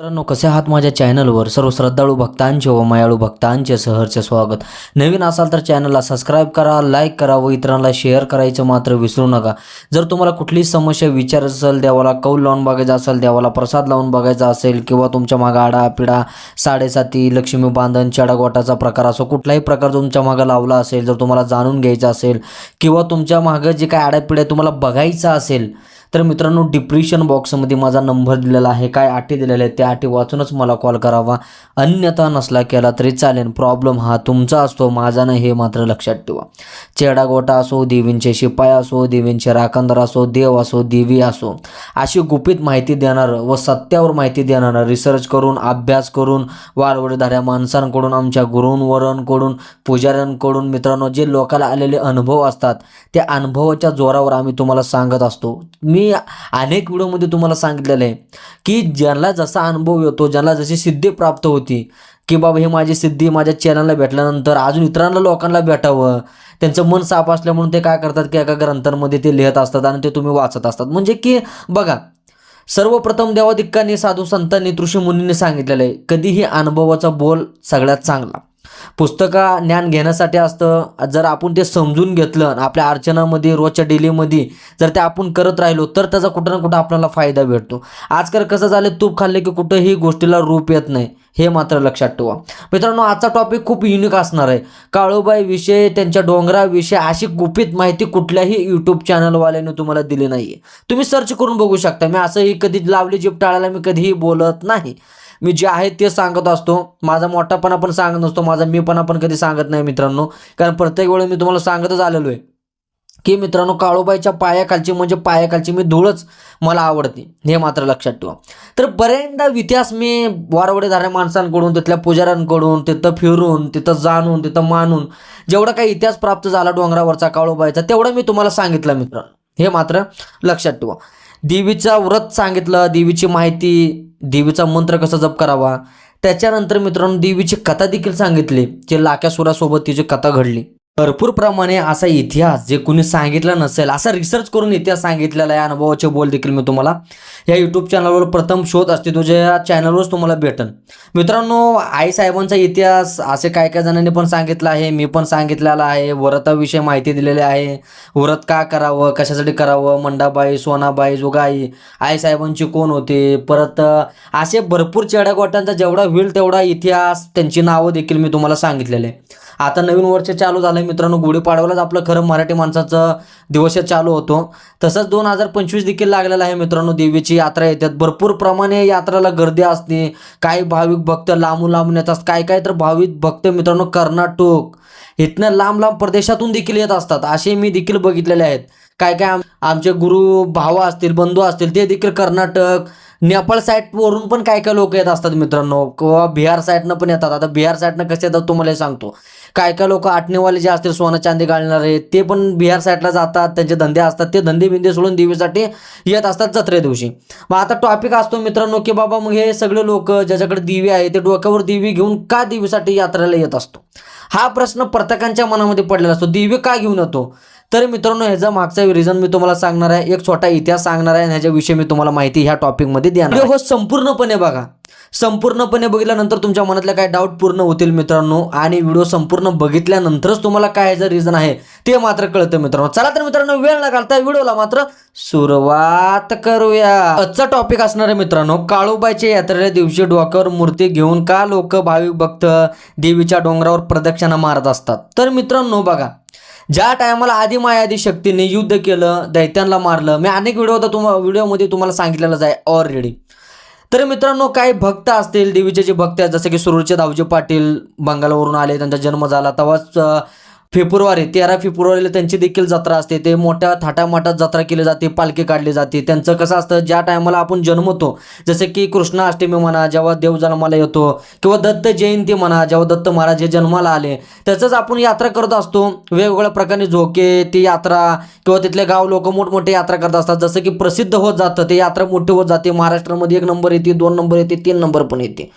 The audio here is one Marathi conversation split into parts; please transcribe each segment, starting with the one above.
मित्रांनो कसे आहात माझ्या चॅनलवर? सर्व श्रद्धाळू भक्तांचे व मायाळू भक्तांचे सहरचे स्वागत. नवीन असाल तर चॅनलला सबस्क्राईब करा लाईक करा व इतरांना शेअर करायचं मात्र विसरू नका. जर तुम्हाला कुठलीही समस्या विचार असेल देवाला कौल लावून बघायचा असेल देवाला प्रसाद लावून बघायचा असेल किंवा तुमच्या मागं आडापिढा साडेसाती लक्ष्मी बांधन चडागोटाचा प्रकार असो कुठलाही प्रकार तुमच्या मागं लावला असेल जर तुम्हाला जाणून घ्यायचा असेल किंवा तुमच्या मागं जे काय आड्यापिड्या तुम्हाला बघायचं असेल तर मित्रांनो डिप्रेशन बॉक्समध्ये माझा नंबर दिलेला आहे. काय अटी दिलेल्या आहेत त्या अटी वाचूनच मला कॉल करावा. अन्यथा नसला केला तरी चालेल. प्रॉब्लेम हा तुमचा असतो माझा नाही हे मात्र लक्षात ठेवा. चेडागोटा असो देवींचे शिपाई असो देवींचे राखणदार असो देव असो देवी असो अशी गुपित माहिती देणारं व सत्यावर माहिती देणारं. रिसर्च करून अभ्यास करून वारवडीधाऱ्या माणसांकडून आमच्या गुरूंवरांकडून पुजाऱ्यांकडून मित्रांनो जे लोकाला आलेले अनुभव असतात त्या अनुभवाच्या जोरावर आम्ही तुम्हाला सांगत असतो. मी मी अनेक व्हिडिओमध्ये तुम्हाला सांगितलेलं आहे की ज्यांना जसा अनुभव येतो ज्यांना जशी सिद्धी प्राप्त होती की बाबा हे माझी सिद्धी माझ्या चॅनलला भेटल्यानंतर अजून इतरांना लोकांना भेटावं. त्यांचं मन साफ असल्या म्हणून ते काय करतात की एका ग्रंथांमध्ये ते लिहित असतात आणि ते तुम्ही वाचत असतात. म्हणजे की बघा सर्वप्रथम देवादिक्कांनी साधू संतांनी ऋषीमुनींनी सांगितलेलं आहे कधीही अनुभवाचा बोल सगळ्यात चांगला. पुस्तका ज्ञान घेण्यासाठी असतं. जर आपण ते समजून घेतलं आपल्या अर्चनामध्ये रोजच्या डेलीमध्ये जर ते आपण करत राहिलो तर त्याचा कुठं ना कुठं आपल्याला फायदा भेटतो. आजकाल कसं झालं तूप खाल्ले की कुठंही गोष्टीला रूप येत नाही. हे मात्र लक्षात ठेवा. मित्रांनो आजचा टॉपिक खूप युनिक असणार आहे. काळूबाई विषय त्यांच्या डोंगराविषयी अशी गुपित माहिती कुठल्याही यूट्यूब चॅनलवाल्याने तुम्हाला दिली नाही तुम्ही सर्च करून बघू शकता. मी असंही कधी लावली जीप टाळायला मी कधीही बोलत नाही. मी जे आहे ते सांगत असतो. माझा मोठापणा पण सांगत नसतो. माझा मीपणा पण कधी सांगत नाही मित्रांनो. कारण प्रत्येक वेळी मी तुम्हाला सांगतच आलेलो आहे. की मित्रांनो काळोबाईच्या पायाखालची म्हणजे पायाखालची मी धूळच मला आवडते. हे मात्र लक्षात ठेवा. तर बऱ्याचदा इतिहास मी वारवडेधाऱ्या माणसांकडून तिथल्या पुजाऱ्यांकडून तिथं फिरून तिथं जाणून तिथं मानून जेवढा काही इतिहास प्राप्त झाला डोंगरावरचा काळोबाईचा तेवढं मी तुम्हाला सांगितलं मित्रांनो. हे मात्र लक्षात ठेवा. देवीचा व्रत सांगितलं देवीची माहिती देवीचा मंत्र कसा जप करावा? त्याच्यानंतर मित्रांनो देवीची कथा देखील सांगितली जे लाक्यासुरासोबत तिची कथा घडली. भरपूर प्रमाणे असा इतिहास जे कुणी सांगितला नसेल असा रिसर्च करून इतिहास सांगितलेला आहे. अनुभवाचे बोल देखील मी तुम्हाला या यूट्यूब चॅनलवर प्रथम शोध असते तुझ्या चॅनलवरच तुम्हाला भेटन. मित्रांनो आई साहेबांचा इतिहास असे काय काय जणांनी पण सांगितलं आहे मी पण सांगितलेला आहे. व्रताविषयी माहिती दिलेली आहे. व्रत का करावं कशासाठी करावं मंडाबाई सोनाबाई जोगाई आई साहेबांची कोण होते? परत असे भरपूर चेड्यागोट्यांचा जेवढा होईल तेवढा इतिहास त्यांची नावं देखील मी तुम्हाला सांगितलेले. आहे आता नवीन वर्ष चालू झालं मित्रांनो गुढीपाडव्यालाच आपलं खरं मराठी माणसाचं दिवस चालू होतो. तसंच दोन हजार पंचवीस देखील लागलेला आहे मित्रांनो देवीची यात्रा येतात भरपूर प्रमाणे यात्रेला गर्दी असते. काही भाविक भक्त लांबून लांबून येतात काय काय तर भाविक भक्त मित्रांनो कर्नाटक इथनं लांब लांब प्रदेशातून देखील येत असतात. असे मी देखील बघितलेले आहेत. काय काय आमचे गुरु भाव असतील बंधू असतील ते देखील कर्नाटक नेपाळ साईडवरून पण काय काय लोक येत असतात मित्रांनो. किंवा बिहार साईडनं पण येतात. आता बिहार साईडनं कसे येतात तुम्हाला सांगतो. काय काय लोक आठणेवाले जे असतील सोनं चांदी घालणारे ते पण बिहार साईडला जातात त्यांचे धंदे असतात ते धंदे बिंदे सोडून देवीसाठी येत असतात जत्रे दिवशी. मग आता टॉपिक असतो मित्रांनो की बाबा मग हे सगळे लोक ज्याच्याकडे दिवी आहे ते डोक्यावर दिवी घेऊन का देवीसाठी यात्रेला येत असतो? हा प्रश्न प्रत्येकांच्या मनामध्ये पडलेला असतो. दिवे का घेऊन येतो? तर मित्रांनो ह्याचा मागचा रिझन मी तुम्हाला सांगणार आहे एक छोटा इतिहास सांगणार आहे आणि ह्याच्याविषयी मी तुम्हाला माहिती ह्या टॉपिकमध्ये देणार हो, हो संपूर्णपणे बघा. संपूर्णपणे बघितल्यानंतर तुमच्या मनातल्या काय डाऊट पूर्ण होतील मित्रांनो. आणि व्हिडिओ संपूर्ण बघितल्यानंतरच तुम्हाला काय याचं रिझन आहे ते मात्र कळतं मित्रांनो. चला तर मित्रांनो वेळ न घालता व्हिडिओला मात्र सुरुवात करूया. आजचा टॉपिक असणार आहे मित्रांनो काळूबाईच्या यात्रेच्या दिवशी डोक्यावर मूर्ती घेऊन का लोक भाविक भक्त देवीच्या डोंगरावर प्रदक्षिणा मारत असतात? तर मित्रांनो बघा ज्या टायमाला आधी मायादी शक्तीने युद्ध केलं दैत्यांना मारलं मी अनेक व्हिडिओ तुम्हाला व्हिडिओमध्ये तुम्हाला सांगितलेलंच आहे ऑलरेडी तर मित्रांनो काही भक्त असतील देवीचे जे भक्त आहेत जसे की सुरूरचे दावजे पाटील बंगालवरून आले त्यांचा जन्म झाला. तेव्हाच फेब्रुवारी तेरा फेब्रुवारीला त्यांची देखील जत्रा असते. ते मोठ्या थाटामाटात जत्रा केली जाते पालखी काढली जाते. त्यांचं कसं असतं ज्या टायमाला आपण जन्मतो जसे की कृष्णाष्टमी म्हणा जेव्हा देव जन्माला येतो किंवा दत्त जयंती म्हणा जेव्हा दत्त महाराज हे जन्माला आले त्याचंच आपण यात्रा करत असतो. वेगवेगळ्या प्रकारे झोके ती यात्रा किंवा तिथले गाव लोक मोठमोठे यात्रा करत असतात. जसं की प्रसिद्ध होत जातं ते यात्रा मोठी होत जाते. महाराष्ट्रामध्ये एक नंबर येते दोन नंबर येते तीन नंबर पण येते.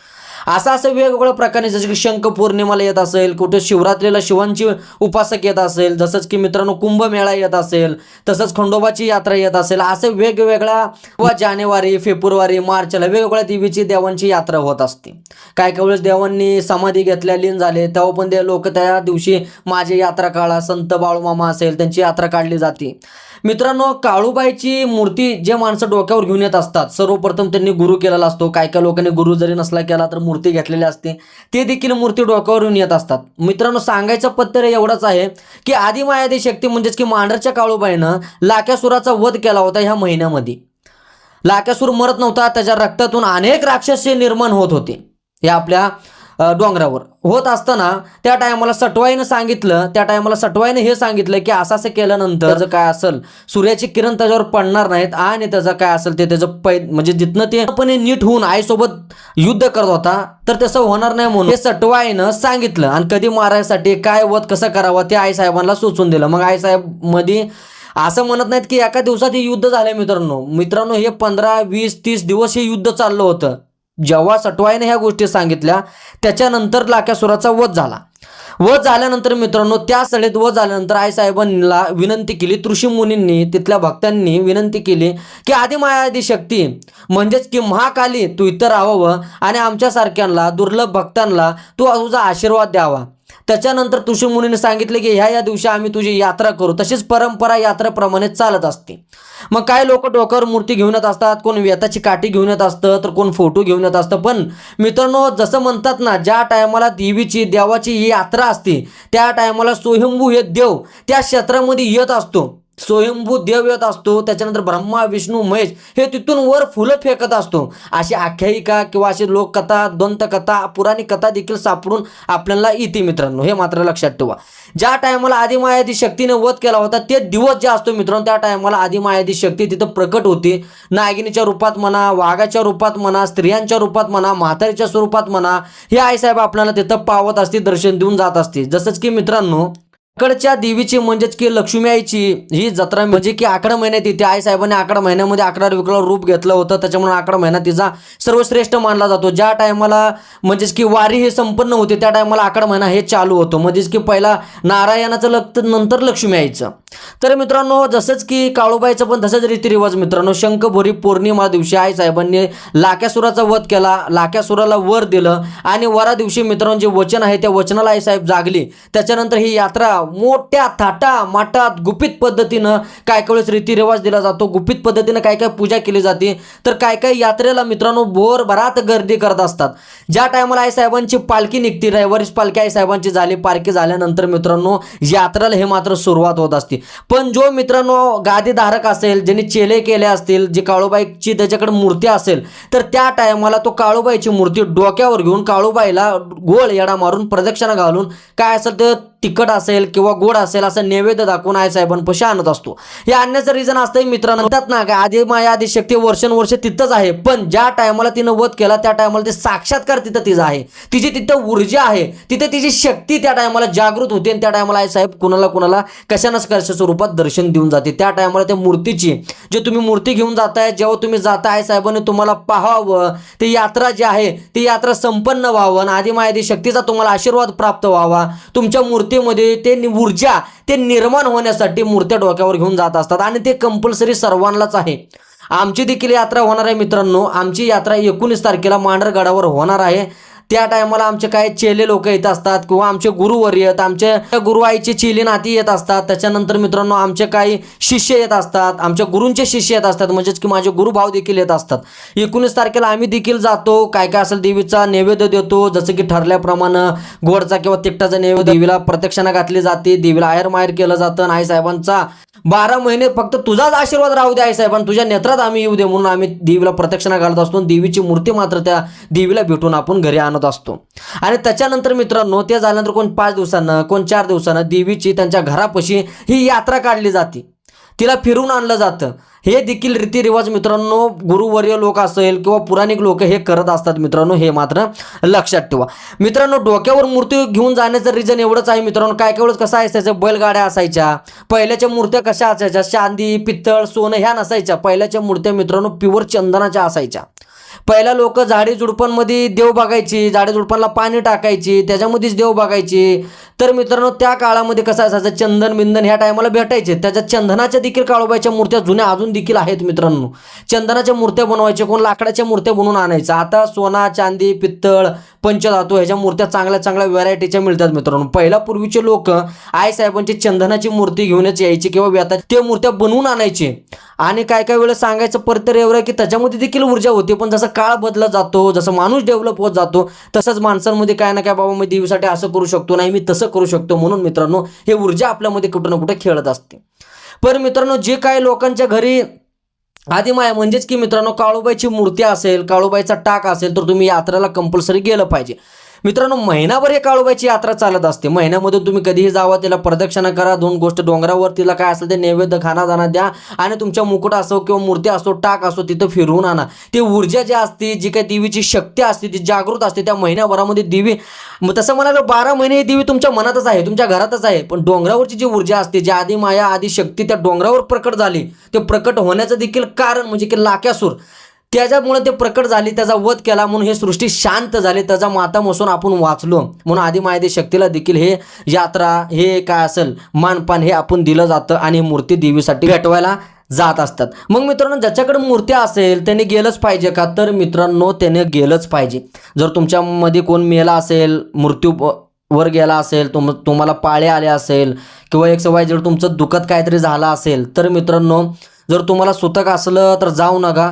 असं असं वेगवेगळ्या प्रकारे जसं की शंख पौर्णिमाला येत असेल कुठे शिवरात्रीला शिवांची उपासक येत असेल जसंच की मित्रांनो कुंभमेळा येत असेल तसंच खंडोबाची यात्रा येत असेल असे वेगवेगळ्या व जानेवारी फेब्रुवारी मार्चला वेगवेगळ्या देवीची देवांची यात्रा होत असते. काय काय वेळेस देवांनी समाधी घेतल्या लीन झाले तेव्हा पण ते लोक त्या दिवशी माझी यात्रा काढा संत बाळूमामा असेल त्यांची यात्रा काढली जाते. मित्रांनो काळूबाईची मूर्ती जे माणसं डोक्यावर घेऊन येत असतात सर्वप्रथम त्यांनी गुरु केलेला असतो. काय काय लोकांनी गुरु जरी नसला केला तर मूर्ती घेतलेली असते. ते देखील मूर्ती डोक्यावर घेऊन येत असतात. मित्रांनो सांगायचं पत्तर एवढंच आहे की आदी मायादी शक्ती म्हणजेच की मांढरच्या काळूबाईनं लाक्यासुराचा वध केला होता ह्या महिन्यामध्ये. लाक्यासूर मरत नव्हता त्याच्या रक्तातून अनेक राक्षसे निर्माण होत होते. हे आपल्या डोंगरावर. होत असताना त्या टायमाला सटवाईनं सांगितलं त्या टायमाला सटवाईनं हे सांगितलं की असं असं केल्यानंतर त्याचं काय असेल? सूर्याची किरण त्याच्यावर पडणार नाहीत आणि त्याचं काय असेल ते त्याचं पै म्हणजे जिथनं ते पण नीट होऊन आईसोबत युद्ध करत होता तर तसं होणार नाही म्हणून हे सटवाईनं सांगितलं. आणि कधी मारायसाठी काय वध कसं करावं ते आई साहेबांना सुचवून दिलं. मग आई साहेबमध्ये असं म्हणत नाहीत की एका दिवसात हे युद्ध झालंय मित्रांनो. मित्रांनो हे पंधरा वीस तीस दिवस हे युद्ध चाललं होतं. जेव्हा सटवाईने ह्या गोष्टी सांगितल्या त्याच्यानंतर लाक्यासुराचा वध झाला. वध झाल्यानंतर मित्रांनो त्या सडेत वध झाल्यानंतर आई साहेबांना विनंती केली ऋषी मुनींनी तिथल्या भक्तांनी विनंती केली की आदी मायादी शक्ती म्हणजेच की महाकाली तू इथं राहावं आणि आमच्यासारख्यांना दुर्लभ भक्तांना तू तुझा आशीर्वाद द्यावा. त्याच्यानंतर तुळशी मुनीने सांगितले की ह्या या दिवशी आम्ही तुझी यात्रा करू. तशीच परंपरा यात्रेप्रमाणे चालत असते. मग काय लोक डोक्यावर मूर्ती घेऊन येत असतात कोण व्यताची काठी घेऊन येत असतं तर कोण फोटो घेऊन येत असतं. पण मित्रांनो जसं म्हणतात ना ज्या टायमाला देवीची देवाची ही यात्रा असते त्या टायमाला स्वयंभू हे देव त्या क्षेत्रामध्ये येत असतो. स्वयंभू देव येत असतो त्याच्यानंतर ब्रह्मा विष्णू महेश हे तिथून वर फुलं फेकत असतो. अशी आख्यायिका किंवा अशी लोककथा दंतकथा पुराणी कथा देखील सापडून आपल्याला येते मित्रांनो. हे मात्र लक्षात ठेवा. ज्या टायमाला आदिमायादी शक्तीने वध केला होता ते दिवस जे असतो मित्रांनो त्या टायमाला आदिमायादी शक्ती तिथं प्रकट होते. नागिनीच्या रूपात म्हणा वाघाच्या रूपात म्हणा स्त्रियांच्या रूपात म्हणा म्हातारीच्या स्वरूपात म्हणा हे आईसाहेब आपल्याला तिथं पावत असते दर्शन देऊन जात असते जसंच की मित्रांनो अकडच्या देवीची म्हणजेच की लक्ष्मी आईची ही जत्रा म्हणजे की आकडा महिन्यात येते. आई साहेबांनी आकडा महिन्यामध्ये अकरा विकला रूप घेतलं होतं. त्याच्यामुळे आकडा महिना तिचा सर्वश्रेष्ठ मानला जातो. ज्या टायमाला म्हणजेच की वारी हे संपन्न होते त्या टायमाला आकडा महिना हे चालू होतो. म्हणजेच की पहिला नारायणाचं लग नंतर लक्ष्मी आईचं. तर मित्रांनो जसंच की काळूबाईचं पण तसंच रीतिरिवाज मित्रांनो. शंखभरी पौर्णिमा दिवशी आई साहेबांनी लाक्यासुराचा वध केला. लाक्यासुराला वर दिलं. आणि वरा दिवशी मित्रांनो जे वचन आहे त्या वचनाला आई साहेब जागली. त्याच्यानंतर ही यात्रा मोठ्या थाटा माटात गुपित पद्धतीनं काय काय वेळेस रीतिरिवाज दिला जातो गुपित पद्धतीनं काय काय पूजा केली जाते तर काय काय यात्रेला मित्रांनो भरात गर्दी करत असतात. ज्या टायमाला आई साहेबांची पालखी निघते रविवारीच पालखी आई साहेबांची झाली पालखी झाल्यानंतर मित्रांनो यात्रेला हे मात्र सुरुवात होत असते. पण जो मित्रांनो गादीधारक असेल ज्यांनी चेले केले असतील जी काळूबाईची त्याच्याकडे मूर्ती असेल तर त्या टायमाला तो काळूबाईची मूर्ती डोक्यावर घेऊन काळूबाईला गोळ येडा मारून प्रदक्षिणा घालून काय असेल ते तिखट असेल किंवा गोड असेल असं नैवेद्य दाखवून आई साहेबांपाशी आणत असतो. हे आणण्याचं रिझन असतं मित्रांनो म्हणतात ना का आधी माया आधी शक्ती वर्षानुवर्ष तिथंच आहे. पण ज्या टायमाला तिनं वध केला त्या टायमाला ते साक्षात्कार तिथं तिचं आहे. तिची तिथं ऊर्जा आहे. तिथे तिची शक्ती त्या टायमाला जागृत होते आणि त्या टायमाला आई साहेब कुणाला कुणाला कशानच कशा स्वरूपात दर्शन देऊन जाते. त्या टायमाला त्या मूर्तीची जे तुम्ही मूर्ती घेऊन जाताय जेव्हा तुम्ही जाताय आई साहेबांनी तुम्हाला पाहावं. ती यात्रा जी आहे ती यात्रा संपन्न व्हावं आणि आधी मायादी शक्तीचा तुम्हाला आशीर्वाद प्राप्त व्हावा. तुमच्या मूर्ती मूर्तीमध्ये ते ऊर्जा ते निर्माण होण्यासाठी मूर्त्या डोक्यावर घेऊन जात असतात आणि ते कंपल्सरी सर्वांनाच आहे. आमची देखील यात्रा होणार आहे मित्रांनो. आमची यात्रा एकोणीस तारखेला मांढरगडावर होणार आहे. त्या टायमाला आमचे काय चेले लोक येत असतात किंवा आमचे गुरुवर येत आमचे गुरु चेली नाती येत असतात. त्याच्यानंतर मित्रांनो आमचे काही शिष्य येत असतात. आमच्या गुरूंचे शिष्य येत असतात. म्हणजेच की माझे गुरुभाव देखील येत असतात. एकोणीस तारखेला आम्ही देखील जातो. काय काय असेल देवीचा नैवेद्य देतो. जसं की ठरल्याप्रमाणे गोडचा किंवा तिकटाचा नैवेद्य देवीला प्रत्यक्षाना घातली जाते. देवीला आयर माहेर केलं जातं. आई साहेबांचा बारा महिने फक्त तुझाच आशीर्वाद राहू दे आई साहेबांना तुझ्या नेत्रात आम्ही येऊ दे म्हणून आम्ही देवीला प्रदक्षिणा घालत असतो. देवीची मूर्ती मात्र त्या देवीला भेटून आपण घरी आण आणत असतो. आणि त्याच्यानंतर मित्रांनो ते झाल्यानंतर कोण पाच दिवसानं कोण चार दिवसानं देवीची त्यांच्या घरापाशी ही यात्रा काढली जाते. तिला फिरून आणलं जातं. हे देखील रीतिरिवाज मित्रांनो गुरुवर्य लोक असेल किंवा पुराणिक लोक हे करत असतात मित्रांनो हे मात्र लक्षात ठेवा. मित्रांनो डोक्यावर मूर्ती घेऊन जाण्याचं रिझन एवढंच आहे मित्रांनो काय काय वेळेस कसं असायचं? बैलगाड्या असायच्या पहिल्याच्या मूर्त्या कशा असायच्या? चांदी पित्तळ सोनं ह्या नसायच्या. पहिल्याच्या मूर्त्या मित्रांनो प्युअर चंदनाच्या असायच्या. पहिला लोक झाडे झुडपांमध्ये देव बघायची झाडी झुडपांना पाणी टाकायची त्याच्यामध्येच देव बघायची तर मित्रांनो त्या काळामध्ये कसं असायचं चंदन बिंदन ह्या टायमाला भेटायचे. त्याच्या चंदनाच्या देखील काळोबाईच्या मूर्त्या जुन्या अजून देखील आहेत मित्रांनो. चंदनाच्या मूर्त्या बनवायच्या कोण लाकडाच्या मूर्त्या बनवून आणायच्या आता सोना चांदी पित्तळ पंचधातू ह्याच्या मूर्त्या चांगल्या चांगल्या व्हरायटीच्या मिळतात मित्रांनो. पहिला पूर्वीचे लोक आई साहेबांची चंदनाची मूर्ती घेऊनच यायची किंवा व्यथा ते मूर्त्या बनवून आणायचे. आणि काय काय वेळेस सांगायचं परत एवढं की त्याच्यामध्ये देखील ऊर्जा होती. पण जसं काळ बदलत जातो जसं माणूस डेव्हलप होत जातो तसंच माणसांमध्ये काय ना काय बाबा मी देवीसाठी असं करू शकतो नाही मी तसं करू शकतो. म्हणून मित्रांनो हे ऊर्जा आपल्यामध्ये कुठं ना कुठं खेळत असते. पण मित्रांनो जे काही लोकांच्या घरी आदिमाया म्हणजेच की मित्रांनो काळूबाईची मूर्ती असेल काळूबाईचा टाक असेल तर तुम्ही यात्रेला कंपल्सरी गेलं पाहिजे. मित्रांनो महिनाभर हे काळोबाची यात्रा चालत असते. महिन्यामधून तुम्ही कधीही जावा तिला प्रदक्षिणा करा दोन गोष्ट डोंगरावर तिला काय असेल ते नैवेद्य खाना जाणं द्या आणि तुमच्या मुकुट असो किंवा मूर्ती असो टाक असो तिथं फिरवून आणा. ती ऊर्जा जी असते जी काही देवीची शक्ती असते ती जागृत असते त्या महिन्याभरामध्ये देवी तसं म्हणाल बारा महिने ही देवी तुमच्या मनातच आहे तुमच्या घरातच आहे. पण डोंगरावरची जी ऊर्जा असते जी आधी माया आधी शक्ती त्या डोंगरावर प्रकट झाली ते प्रकट होण्याचं देखील कारण म्हणजे की लाक्यासूर. त्याच्यामुळे ते प्रकट झाली त्याचा वध केला म्हणून हे सृष्टी शांत झाली. त्याचा माता मसून आपण वाचलो. म्हणून आधी मायादी शक्तीला देखील हे यात्रा हे काय असेल मानपान हे आपण दिलं जातं आणि मूर्ती देवीसाठी भेटवायला जात असतात. मग मित्रांनो ज्याच्याकडे मूर्ती असेल त्याने गेलंच पाहिजे का? तर मित्रांनो त्याने गेलंच पाहिजे. जर तुमच्यामध्ये कोण मेला असेल मृत्यू वर गेला असेल तुम तुम्हाला पाळे आले असेल किंवा एक सवय जर तुमचं दुखत काहीतरी झालं असेल तर मित्रांनो जर तुम्हाला सुतक असलं तर जाऊ नका.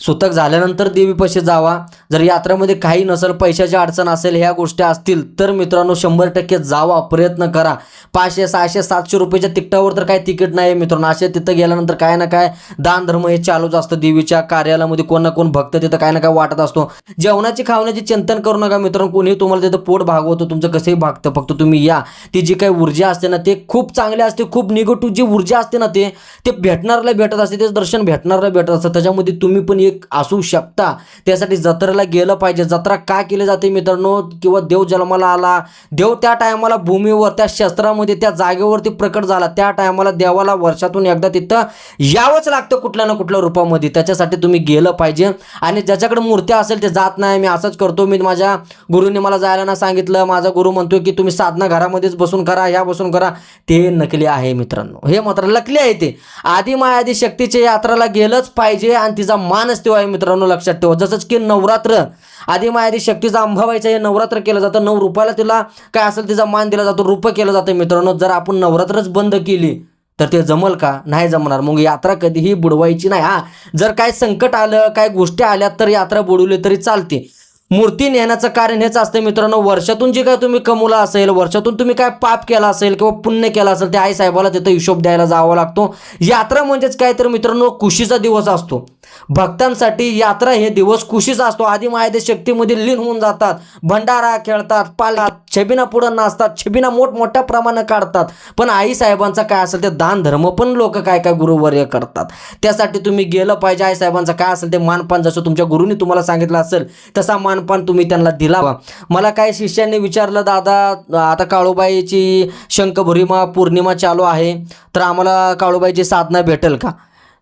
सुतक झाल्यानंतर देवीपाशी जावा. जर यात्रामध्ये काही नसेल पैशाची अडचण असेल ह्या गोष्टी असतील तर मित्रांनो शंभर टक्के जावा. प्रयत्न करा. पाचशे सहाशे सातशे रुपयाच्या तिकटावर तर काही तिकीट नाही मित्रांनो. असे तिथं गेल्यानंतर काय ना काय दान धर्म हे चालूच असतं. देवीच्या कार्यालयामध्ये कोण ना कोण भक्त तिथं काय ना काय वाटत असतो. जेवणाची खावण्याची चिंतन करू नका मित्रांनो. कोणीही तुम्हाला तिथं पोट भागवतो तुमचं कसंही भागतं. फक्त तुम्ही या. ती जी काही ऊर्जा असते ना ते खूप चांगली असते. खूप निगेटिव्ह जी ऊर्जा असते ना ते ते भेटणाऱ्याला भेटत असते. तेच दर्शन भेटणाऱ्याला भेटत असतं. त्याच्यामध्ये तुम्ही पण एक असू शकता. त्यासाठी जत्रेला गेलं पाहिजे. जत्रा का केली जाते मित्रांनो? किंवा देव जन्माला आला देव त्या टायमाला भूमीवर त्या शस्त्रामध्ये त्या जागेवरती प्रकट झाला त्या टायमाला देवाला वर्षातून एकदा तिथं यावंच लागतं कुठल्या ना कुठल्या रूपामध्ये. त्याच्यासाठी तुम्ही गेलं पाहिजे. आणि ज्याच्याकडे मूर्त्या असेल ते जात नाही. मी असंच करतो. मी माझ्या गुरुने मला जायला ना सांगितलं. माझा गुरु म्हणतो की तुम्ही साधना घरामध्येच बसून करा या बसून करा. ते नकली आहे मित्रांनो. हे मात्र नकली आहे ते. आधी माया आधी शक्तीच्या यात्राला गेलंच पाहिजे आणि तिचा मान तेव्हा आहे मित्रांनो लक्षात ठेवा. जसंच की नवरात्र आधी माय आधी शक्तीचा अंबाबाईचं हे नवरात्र केलं जातं. नऊ रुपयाला तिला काय असेल तिचा मान दिला जातो रुपये केलं जातं मित्रांनो. जर आपण नवरात्रच बंद केली तर ते जमल का? नाही जमणार. मग यात्रा कधीही बुडवायची नाही. हा जर काय संकट आलं काय गोष्टी आल्या तर यात्रा बुडवली तरी चालते. मूर्ती नेण्याचं कारण हेच असतं मित्रांनो. वर्षातून जे काय तुम्ही कमवलं असेल वर्षातून तुम्ही काय पाप केला असेल किंवा पुण्य केलं असेल ते आई साहेबाला तिथं हिशोब द्यायला जावा लागतो. यात्रा म्हणजेच काय तर मित्रांनो खुशीचा दिवस असतो. भक्तांसाठी यात्रा हे दिवस खुशीचा असतो. आधी माहिती शक्तीमध्ये लीन होऊन जातात. भंडारा खेळतात पालतात छबिना पुढं नाचतात छबिना मोठमोठ्या प्रमाणात काढतात. पण आई साहेबांचा काय असेल ते दान धर्म पण लोक काय काय गुरुवर्य करतात. त्यासाठी तुम्ही गेलं पाहिजे. आई साहेबांचा काय असेल ते मानपान जसं तुमच्या गुरुनी तुम्हाला सांगितलं असेल तसा मान पण तुम्ही त्यांना दिलावा मला काय शिष्यांनी विचारलं दादा आता काळूबाईची शंखभुरीमा पौर्णिमा चालू आहे तर आम्हाला काळूबाईची साधना भेटेल का?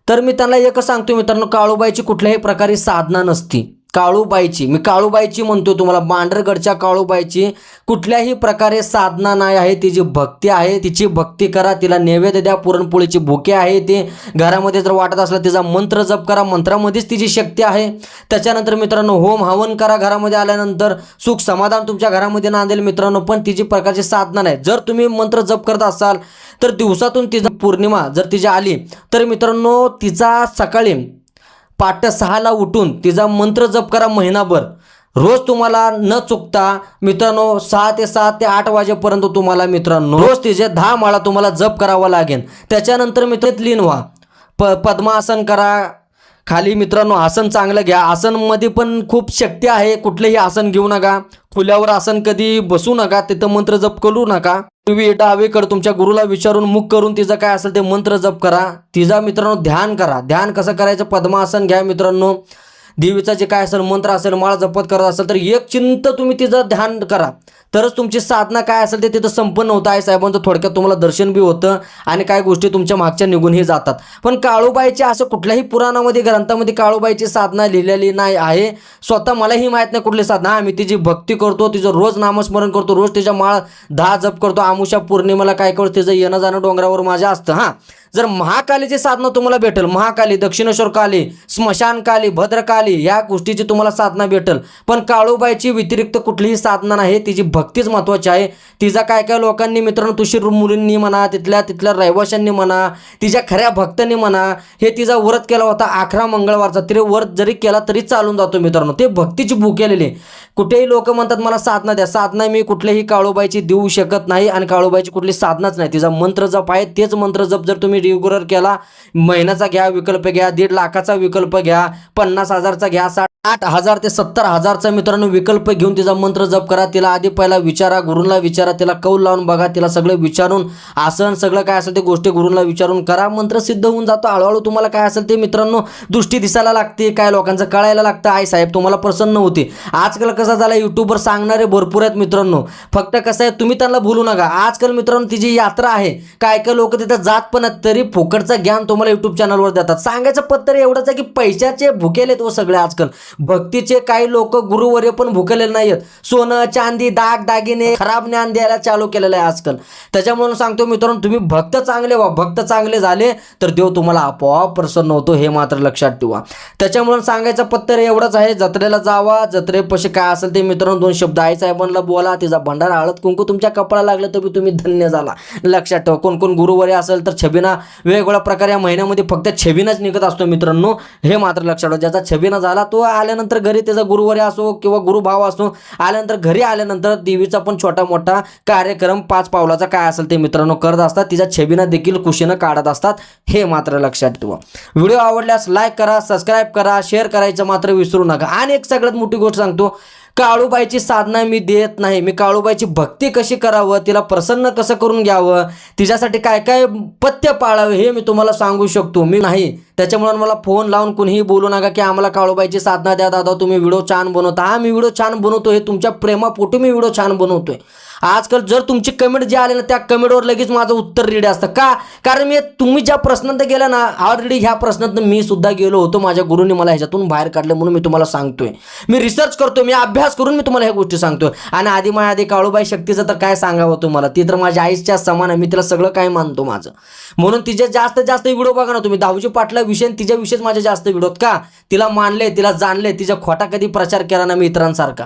तर मी त्यांना एकच सांगतो मित्रांनो काळूबाईची कुठल्याही प्रकारे साधना नसती. काळूबाईची. मी काळूबाईची म्हणतो तुम्हाला. मांढरगडच्या काळूबाईची कुठल्याही प्रकारे साधना नाही आहे. तिची भक्ती आहे तिची भक्ती करा. तिला नैवेद्य द्या. पुरणपोळीची भुके आहे ते. घरामध्ये जर वाटत असलं तिचा मंत्र जप करा. मंत्रामध्येच तिची शक्ती आहे. त्याच्यानंतर मित्रांनो होम हवन करा घरामध्ये आल्यानंतर. सुख समाधान तुमच्या घरामध्ये नांदेल मित्रांनो पण तिची प्रकारची साधना नाही. जर तुम्ही मंत्र जप करत असाल तर दिवसातून तिचा पौर्णिमा जर तिची आली तर मित्रांनो तिचा सकाळी पाट सहाला उठून तिचा मंत्र जप करा महिनाभर. रोज तुम्हाला न चुकता मित्रांनो सहा ते सात ते आठ वाजेपर्यंत तुम्हाला मित्रांनो रोज तिचे दहा माळा तुम्हाला जप करावा लागेल. त्याच्यानंतर मित्र लीन व्हा. प पद्मासन करा खाली मित्रांनो आसन चांगलं घ्या. आसनमध्ये पण खूप शक्ती आहे. कुठलंही आसन घेऊ नका. खुल्यावर आसन कधी बसू नका. तिथं मंत्र जप करू नका. तुम्ही डावीकडे तुमच्या गुरुला विचारून मुख करून तिचं काय असेल ते मंत्र जप करा. तिचा मित्रांनो ध्यान करा. ध्यान कसं करायचं? पद्मासन घ्या मित्रांनो. देवीचा जे काय असेल मंत्र असेल माळ जपत करत असेल तर एक चिंत तुम्ही तिचं ध्यान करा. तरच तुमची साधना काय असेल ते तिथं संपन्न होतं. आहे साहेबांचं थोडक्यात तुम्हाला दर्शन बी होतं आणि काय गोष्टी तुमच्या मागच्या निघूनही जातात. पण काळूबाईची असं कुठल्याही पुराणामध्ये ग्रंथामध्ये काळूबाईची साधना लिहिलेली नाही आहे. स्वतः मलाही माहीत नाही कुठली साधना. आम्ही तिची भक्ती करतो तिचं रोज नामस्मरण करतो रोज तिच्या माळ दहा जप करतो. आमुषा पौर्णिमेला काय करतो तिचं येणं जाणं डोंगरावर माझ्या असतं. हां. जर महाकालीची साधना तुम्हाला भेटेल महाकाली दक्षिणेश्वर काली स्मशान काली भद्रकाली या गोष्टीची तुम्हाला साधना भेटेल. पण काळूबाईची व्यतिरिक्त कुठलीही साधना नाही तिची भक्तीच महत्त्वाची आहे. तिचा काय काय लोकांनी मित्रांनो तुशीर मुलींनी म्हणा तिथल्या तिथल्या रहिवाशांनी म्हणा तिच्या खऱ्या भक्तांनी म्हणा हे तिचा व्रत केला होता अकरा मंगळवारचा. तरी व्रत जरी केला तरी चालून जातो मित्रांनो. ते भक्तीची भूक केलेली कुठेही लोक म्हणतात मला साधना द्या. साधना मी कुठल्याही काळूबाईची देऊ शकत नाही आणि काळूबाईची कुठली साधनाच नाही. तिचा मंत्र जप आहे तेच मंत्र जप जर तुम्ही रेग्युलर केला. महिन्याचा घ्या विकल्प घ्या दीड लाखाचा विकल्प घ्या पन्नास हजारचा घ्या साठ आठ हजार ते सत्तर हजारचा मित्रांनो विकल्प घेऊन तिचा मंत्र जप करा. तिला आधी पहिला विचारा गुरुंना विचारा तिला कौल लावून बघा तिला सगळं विचारून आसन सगळं काय असेल ते गोष्टी गुरुंना विचारून करा. मंत्र सिद्ध होऊन जातो. हळूहळू तुम्हाला काय असेल ते मित्रांनो दृष्टी दिसायला लागते काय लोकांचं कळायला लागतं. आई साहेब तुम्हाला प्रसन्न होते. आजकाल कसं झालं युट्यूबवर सांगणारे भरपूर आहेत मित्रांनो. फक्त कसं आहे तुम्ही त्यांना भूलू नका. आजकाल मित्रांनो तिची यात्रा आहे काय काय लोक तिथं जात पण आहेत तरी फुकटचं ज्ञान तुम्हाला युट्यूब चॅनलवर देतात. सांगायचं पत्तर एवढंच आहे की पैशाचे भुकेले तो हो सगळे आजकाल. भक्तीचे काही लोक गुरुवर्य पण भुकलेले नाहीयेत. सोनं चांदी दाग दागिने खराब ज्ञान द्यायला चालू केलेलं आहे आजकाल. त्याच्यामुळे सांगतो मित्रांनो तुम्ही भक्त चांगले व्हा. भक्त चांगले झाले तर देव तुम्हाला आपोआप प्रसन्न होतो हे मात्र लक्षात ठेवा. त्याच्यामुळे सांगायचं पत्तर एवढंच आहे जत्रेला जावा. जत्रेपाशी काय असेल ते मित्रांनो दोन शब्द आई साहेबांना बोला. तिचा भंडारा हळद कुंकू तुमच्या कपडा लागलं तरी तुम्ही धन्य झाला. लक्षात ठेवा. कोण कोण गुरुवारी असेल तर छबिना वेगवेगळ्या प्रकारे या महिन्यामध्ये फक्त छबिनाच निघत असतो मित्रांनो. हे मात्र लक्षात ठेवा. ज्याचा छबिना झाला तो आल्यानंतर घरी त्याचा गुरुवारी असो किंवा गुरुभाव असो आल्यानंतर घरी आल्यानंतर देवीचा पण छोटा मोठा कार्यक्रम पाच पावलाचा काय असेल ते मित्रांनो करत असतात. तिच्या छबीनं देखील कुशीनं काढत असतात. हे मात्र लक्षात ठेवा. व्हिडिओ आवडल्यास लाईक करा सबस्क्राईब करा शेअर करायचं मात्र विसरू नका. आणि एक सगळ्यात मोठी गोष्ट सांगतो काळूबाईची साधना मी देत नाही. मी काळूबाईची भक्ती कशी करावं? तिला प्रसन्न कसं करून घ्यावं? तिच्यासाठी काय काय पथ्य पाळावं हे मी तुम्हाला सांगू शकतो. मी नाही. त्याच्यामुळे मला फोन लावून कुणीही बोलू नका की आम्हाला काळूबाईची साधना द्या. दादा तुम्ही व्हिडिओ छान बनवता. हा मी व्हिडिओ छान बनवतो हे तुमच्या प्रेमापोटी मी व्हिडिओ छान बनवतोय. आजकाल जर तुमची कमेंट जे आले ना त्या कमेंटवर लगेच माझं उत्तर रेडी असतं. का? कारण मी तुम्ही ज्या प्रश्नात गेला ना ऑलरेडी ह्या प्रश्नात मी सुद्धा गेलो होतो. माझ्या गुरुने मला ह्याच्यातून बाहेर काढलं म्हणून मी तुम्हाला सांगतोय. मी रिसर्च करतो मी अभ्यास करून मी तुम्हाला ह्या गोष्टी सांगतोय. आणि आधी माझ्या आधी काळूबाई शक्तीचं तर काय सांगावं तुम्हाला? ती तर माझ्या आईच्या समान आहे मी तिला सगळं काय मानतो माझं? म्हणून तिचे जास्त जास्त व्हिडिओ बघा ना तुम्ही. दहावीची पाटला विषय आणि तिच्या विषयच माझे जास्त व्हिडिओत का? तिला मानले तिला जाणले तिच्या खोटा कधी प्रचार केला ना मी इतरांसारखा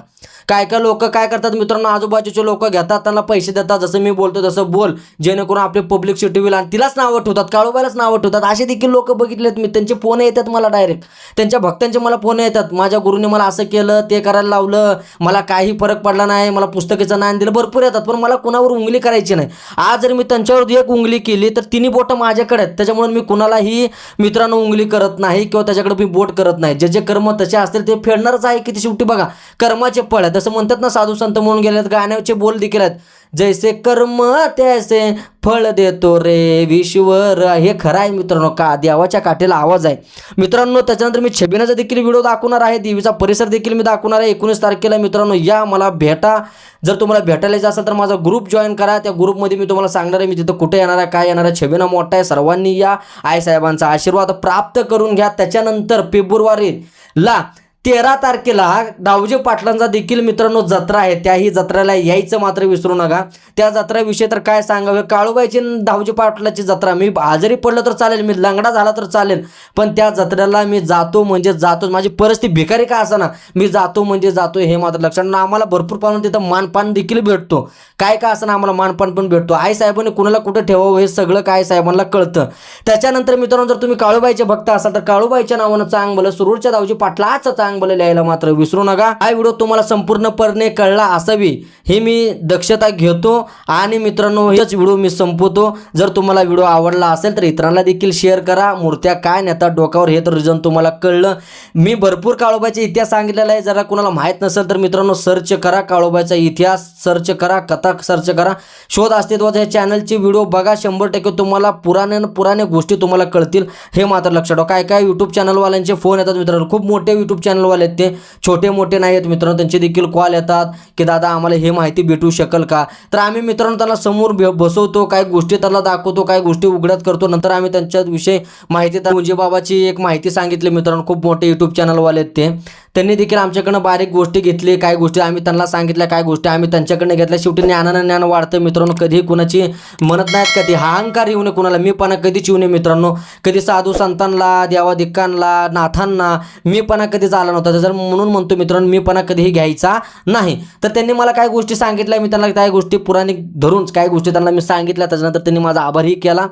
काय काय लोक काय करतात मित्रांनो? आजूबाजूचे लोक देता त्यांना पैसे देतात जसं मी बोलतो तसं बोल. जेणेकरून आपले पब्लिक सिटी होईल आणि तिलाच नावं ठेवतात काळूबाईलाच नावं ठेवतात. असे देखील लोक बघितलेत मी. त्यांचे फोन येतात मला डायरेक्ट त्यांच्या भक्तांचे मला फोन येतात. माझ्या गुरुने मला असं केलं ते करायला लावलं. मला काही फरक पडला नाही. मला पुस्तकाचं ज्ञान दिलं. भरपूर येतात पण मला कुणावर उंगली करायची नाही. आज जर मी त्यांच्यावर एक उंगली केली तर तिन्ही बोटं माझ्याकडे आहेत. त्याच्यामुळे मी कुणालाही मित्रांनो उंगली करत नाही किंवा त्याच्याकडे मी बोट करत नाही. जे जे कर्म तसे असतील ते फेडणारच आहे की ते शेवटी बघा. कर्माचे फळ आहे. तसं म्हणतात ना साधू संत म्हणून गेलेत गाण्याचे बोल देखील केलं जैसे कर्म त्याचे फळ देतो रे विश्वर. हे खरं आहे मित्रांनो का देवाच्या काठीला आवाज आहे. मित्रांनो त्याच्यानंतर मी छबिनाचा देखील व्हिडिओ दाखवणार आहे. देवीचा परिसर देखील मी दाखवणार आहे. एकोणीस तारखेला मित्रांनो या मला भेटा. जर तुम्हाला भेटायला असेल तर माझा ग्रुप जॉईन करा. त्या ग्रुपमध्ये मी तुम्हाला सांगणार आहे मी तिथं कुठे येणार आहे काय येणार आहे. छबिना मोठा आहे सर्वांनी या. आईसाहेबांचा आशीर्वाद प्राप्त करून घ्या. त्याच्यानंतर फेब्रुवारीला तेरा तारखेला डावजे पाटलांचा देखील मित्रांनो जत्रा आहे. त्याही जत्रेला यायचं मात्र विसरू नका. त्या जत्राविषयी तर काय सांगावे? काळूबाईची आणि पाटलाची जत्रा. मी आजारी पडलं तर चालेल मी लंगडा झाला तर चालेल. पण त्या जत्रेला मी जातो म्हणजे जातो माझी परिस्थिती भिकारी का ना मी जातो म्हणजे जातो हे मात्र लक्षात आम्हाला भरपूर प्रमाणात तिथं मानपान देखील भेटतो. काय का असं आम्हाला मानपान पण भेटतो. आई साहेबांनी कुणाला कुठं ठेवावं हे सगळं काय साहेबांना कळतं. त्याच्यानंतर मित्रांनो जर तुम्ही काळूबाईचे भक्त असाल तर काळूबाईच्या नावानं चांग भलं सुरूरच्या दावजी पाटलाचं चांग चांगलं लिहायला मात्र विसरू नका. हा व्हिडिओ तुम्हाला संपूर्णपणे कळला असावी हे मी दक्षता घेतो आणि मित्रांनो हेच व्हिडिओ मी संपवतो. जर तुम्हाला व्हिडिओ आवडला असेल तर इतरांना देखील शेअर करा. मूर्त्या काय नेतात डोक्यावर हे तर रिझन तुम्हाला कळलं. मी भरपूर काळोबाचा इतिहास सांगितलेला आहे. जरा कुणाला माहीत नसेल तर मित्रांनो सर्च करा काळोबाचा इतिहास सर्च करा कथा सर्च करा. शोध अस्तित्वाचा हे चॅनलचे व्हिडिओ बघा. शंभर टक्के तुम्हाला पुराने पुराने गोष्टी तुम्हाला कळतील. हे मात्र लक्षात ठेवा. काय काय यूट्यूब चॅनलवाल्यांचे फोन येतात मित्रांनो? खूप मोठे यूट्यूब चॅनल चॅनलवाले आहेत ते. छोटे मोठे नाही आहेत मित्रांनो त्यांचे देखील कॉल येतात की दादा आम्हाला हे माहिती भेटू शकेल का? तर आम्ही मित्रांनो त्यांना समोर बसवतो काय गोष्टी त्यांना दाखवतो काय गोष्टी उघडत करतो. नंतर आम्ही त्यांच्याविषयी माहिती त्या मुंजी बाबाची एक माहिती सांगितली मित्रांनो खूप मोठे यूट्यूब चॅनलवाले आहेत ते. त्यांनी देखील आमच्याकडनं बारीक गोष्टी घेतली काय गोष्टी आम्ही त्यांना सांगितल्या काय गोष्टी आम्ही त्यांच्याकडनं घेतल्या. शेवटी ज्ञानानं ज्ञान वाढतं मित्रांनो. कधीही कुणाची म्हणत नाहीत कधी हा अहंकार येऊ नये कुणाला मी पणा कधीच येऊ नये मित्रांनो. कधी साधू संतांना देवाधिकांना नाथांना मी पणा कधी झाला नव्हता. तर म्हणून म्हणतो मित्रांनो मीपणा कधीही घ्यायचा नाही. तर त्यांनी मला काय गोष्टी सांगितल्या मी त्यांना काय गोष्टी पुराणिक धरून काय गोष्टी त्यांना मी सांगितल्या त्याच्यानंतर त्यांनी माझा आभारही केला.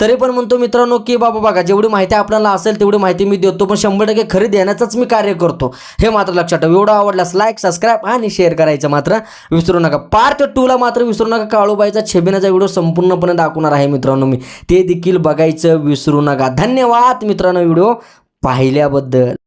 तरी पण म्हणतो मित्रांनो की बाबा बघा जेवढी माहिती आपल्याला असेल तेवढी माहिती मी देतो पण शंभर टक्के खरी देण्याचंच मी कार्य करतो. हे मात्र लक्षात ठेवा. एवढं आवडल्यास लाईक सबस्क्राईब आणि शेअर करायचं मात्र विसरू नका. पार्ट टूला मात्र विसरू नका. काळूबाईचा छेबिनाचा व्हिडिओ संपूर्णपणे दाखवणार आहे मित्रांनो मी. ते देखील बघायचं विसरू नका. धन्यवाद मित्रांनो व्हिडिओ पाहिल्याबद्दल.